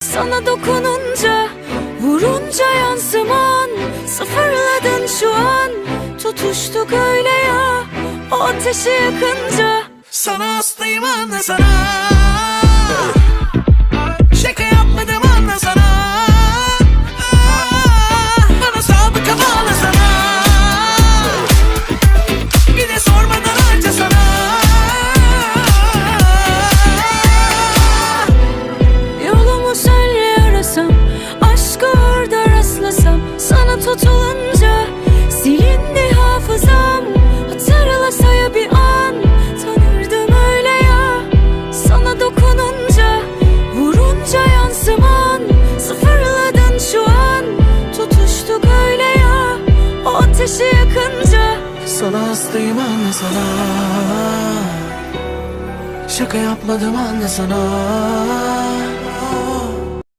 Sana dokununca Vurunca yansıman Sıfırladın şu an. Tutuştuk öyle ya O ateşi yakınca. Sana hastayım anla sana ateşi yakınca. Sana hastayım anla sana. Şaka yapmadım anla sana